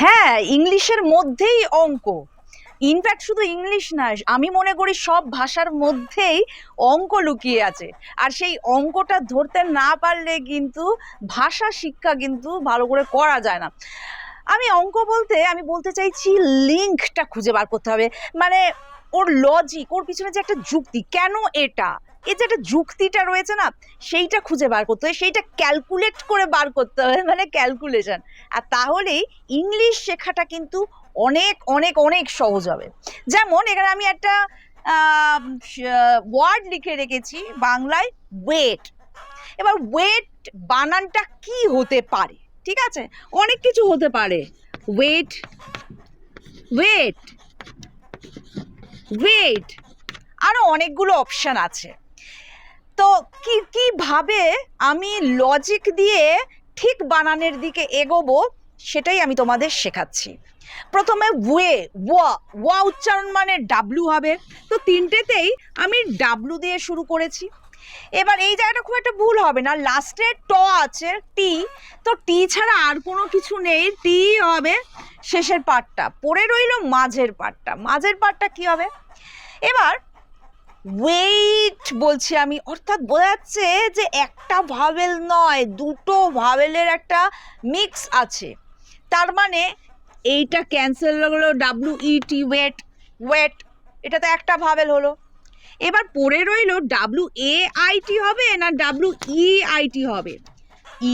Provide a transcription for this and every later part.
হ্যাঁ ইংলিশের মধ্যেই অঙ্ক। ইনফ্যাক্ট শুধু ইংলিশ না, আমি মনে করি সব ভাষার মধ্যেই অঙ্ক লুকিয়ে আছে। আর সেই অঙ্কটা ধরতে না পারলে কিন্তু ভাষা শিক্ষা কিন্তু ভালো করে করা যায় না। আমি অঙ্ক বলতে, আমি বলতে চাইছি লিঙ্কটা খুঁজে বার করতে হবে। মানে ওর লজিক ওর পিছনে যে একটা যুক্তি, কেন এটা? এই যে একটা যুক্তিটা রয়েছে না, সেইটা খুঁজে বার করতে হবে সেইটা ক্যালকুলেট করে বার করতে হবে মানে ক্যালকুলেশন আর তাহলেই ইংলিশ শেখাটা কিন্তু অনেক অনেক অনেক সহজ হবে। যেমন এখানে আমি একটা ওয়ার্ড লিখে রেখেছি বাংলায় ওয়েট এবার ওয়েট বানানটা কি হতে পারে? ঠিক আছে? অনেক কিছু হতে পারে। ওয়েট ওয়েট ওয়েট আরও অনেকগুলো অপশান আছে। তো কি কীভাবে আমি লজিক দিয়ে ঠিক বানানের দিকে এগোবো সেটাই আমি তোমাদের শেখাচ্ছি। প্রথমে ওয়ে ওয়া ওয়া উচ্চারণ মানে ডাব্লু হবে। তো তিনটেতেই আমি ডাব্লু দিয়ে শুরু করেছি। এবার এই জায়গাটা খুব একটা ভুল হবে না। লাস্টে ট আছে টি তো টি ছাড়া আর কোনো কিছু নেই। টি হবে শেষের পার্টটা পড়ে রইল মাঝের পার্টটা মাঝের পার্টটা কি হবে? এবার ওয়েট বলছি আমি, অর্থাৎ বোঝা যাচ্ছে যে একটা ভাবেল নয়, দুটো ভাবেলের একটা মিক্স আছে। তার মানে এইটা ক্যান্সেল হলো W E T wait wait এটা তো একটা ভাবেল হলো। এবার পড়ে রইল ডাব্লিউ এ আই টি হবে না ডাব্লিউ ই আই টি হবে?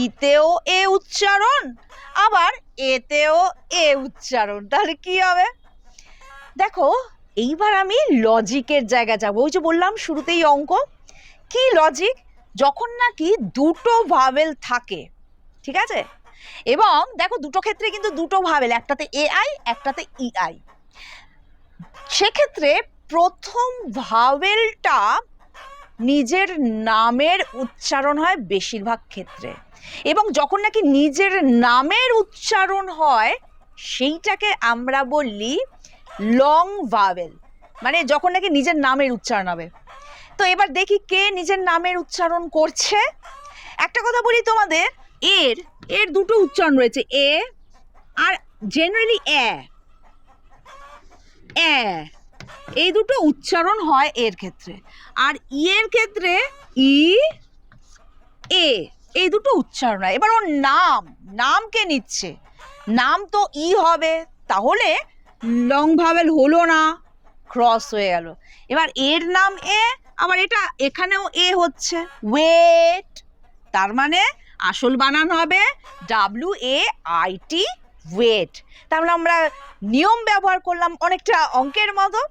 ইতেও এ উচ্চারণ, আবার এতেও এ উচ্চারণ, তাহলে কি হবে? দেখো এইবার আমি লজিকের জায়গা যাব। ওই যে বললাম শুরুতেই অঙ্ক, কি লজিক যখন নাকি দুটো ভাবেল থাকে, ঠিক আছে? এবং দেখো দুটো ক্ষেত্রে কিন্তু দুটো ভাবেল একটাতে এ আই একটাতে ই আই সেক্ষেত্রে প্রথম ভাবেলটা নিজের নামের উচ্চারণ হয় বেশিরভাগ ক্ষেত্রে। এবং যখন নাকি নিজের নামের উচ্চারণ হয়, সেইটাকে আমরা বললি লং ভাওয়েল মানে যখন নাকি নিজের নামের উচ্চারণ হবে। তো এবার দেখি কে নিজের নামের উচ্চারণ করছে। একটা কথা বলি তোমাদের, এর এর দুটো উচ্চারণ রয়েছে, এ আর জেনারেলি এ, এই দুটো উচ্চারণ হয় এর ক্ষেত্রে। আর ই এর ক্ষেত্রে ই, এ, এই দুটো উচ্চারণ হয়। এবার ওর নাম নাম কে নিচ্ছে? নাম তো ই হবে, তাহলে লং ভাবেল হলো না, ক্রস হয়ে গেল। এবার এর নাম এ, আবার এটা এখানেও এ হচ্ছে। ওয়েট তার মানে আসল বানান হবে W A I T wait তাহলে আমরা নিয়ম ব্যবহার করলাম অনেকটা অঙ্কের মতো।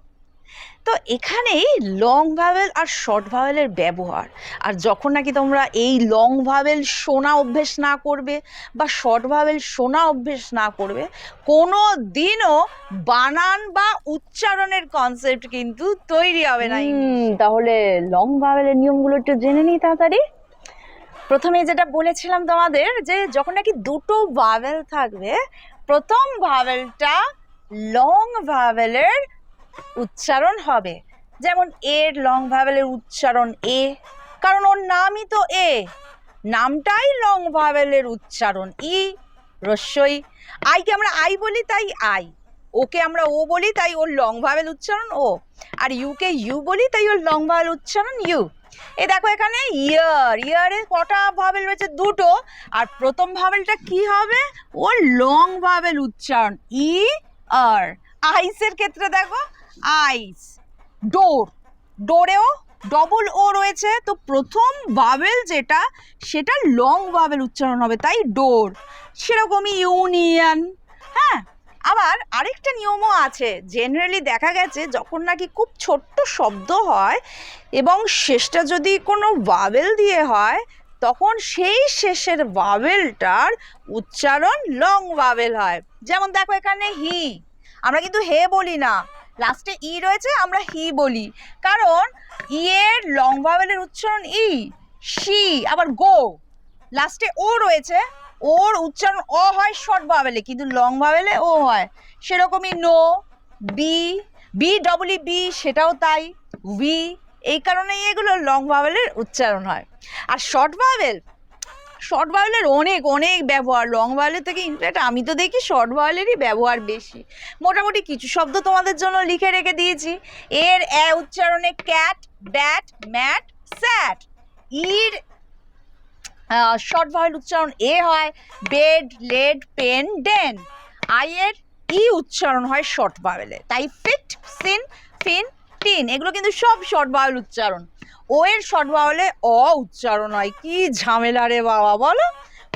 তো এখানেই লং ভাওয়েল আর শর্ট ভাওয়েলের ব্যবহার। আর যখন নাকি তোমরা এই লং ভাওয়েল শোনা অভ্যেস না করবে বা শর্ট ভাওয়েল শোনা অভ্যেস না করবে কোনো দিনও বানান বা উচ্চারণের কনসেপ্ট কিন্তু তৈরি হবে না তাহলে লং ভাওয়েলের নিয়মগুলো একটু জেনে নিই তাড়াতাড়ি। প্রথমে যেটা বলেছিলাম তোমাদের যে যখন নাকি দুটো ভাওয়েল থাকবে প্রথম ভাওয়েলটা লং ভাওয়েলের উচ্চারণ হবে। যেমন এর লং ভাওয়েলের উচ্চারণ এ, কারণ ওর নামই তো এ। নামটাই লং ভাওয়েলের উচ্চারণ ই, রস্যই। আইকে আমরা আই বলি, তাই আই। ওকে আমরা ও বলি, তাই ওর লং ভাওয়েল উচ্চারণ ও। আর ইউকে ইউ বলি, তাই ওর লং ভাওয়েল উচ্চারণ ইউ। এ দেখো এখানে ইয়ার, ইয়ারে কটা ভাবেল রয়েছে? দুটো। আর প্রথম ভাবেলটা কি হবে? ওর লং ভাবেল উচ্চারণ ই আর। আইসের ক্ষেত্রে দেখো আইস ডোর ডোরেও ডবল ও রয়েছে। তো প্রথম ভাবেল যেটা, সেটা লং ভাবেল উচ্চারণ হবে, তাই ডোর সেরকমই ইউনিয়ন হ্যাঁ? আবার আরেকটা নিয়মও আছে। জেনারেলি দেখা গেছে, যখন নাকি খুব ছোট্ট শব্দ হয় এবং শেষটা যদি কোনো ভাবেল দিয়ে হয়, তখন সেই শেষের ভাবেলটার উচ্চারণ লং ভাবেল হয়। যেমন দেখো এখানে হি আমরা কিন্তু হে বলি না। লাস্টে ই রয়েছে, আমরা হি বলি। কারণ ই এর লং ভাবেলের উচ্চারণ ই শি আবার গো লাস্টে ও রয়েছে, ওর উচ্চারণ অ হয় শর্ট ভাবেলে কিন্তু লং ভাবেলে ও হয়। সেরকমই no B B double B সেটাও তাই ভি এই কারণেই এগুলো লং ভাওয়েলের উচ্চারণ হয়। আর শর্ট ভাওয়েল শর্ট ভাওয়েলের অনেক অনেক ব্যবহার। লং ভাওয়েলের থেকে ইনফ্যাক্ট আমি তো দেখি শর্ট ভাওয়েলেরই ব্যবহার বেশি। মোটামুটি কিছু শব্দ তোমাদের জন্য লিখে রেখে দিয়েছি। এর, এ, উচ্চারণে ক্যাট ব্যাট ম্যাট স্যাট ইর শর্ট ভাওয়েল উচ্চারণ এ হয় বেড লেড পেন ডেন আইয়ের ই উচ্চারণ হয় শর্ট ভাওয়েলে তাই ফিট সিন ফিন টিন এগুলো কিন্তু সব শর্ট ভাওয়েল উচ্চারণ। ও এর শর্ট ভাওয়েলে অ উচ্চারণ হয়। কি ঝামেলা রে বাবা, বলো?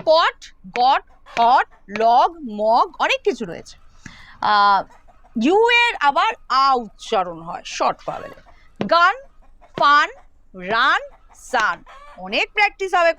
Pot, got, hot, log, mug অনেক কিছু রয়েছে। ইউ এর আবার আ উচ্চারণ হয়, শর্ট ভাওয়েলে গান ফান রান, সান, অনেক প্র্যাকটিস হবে।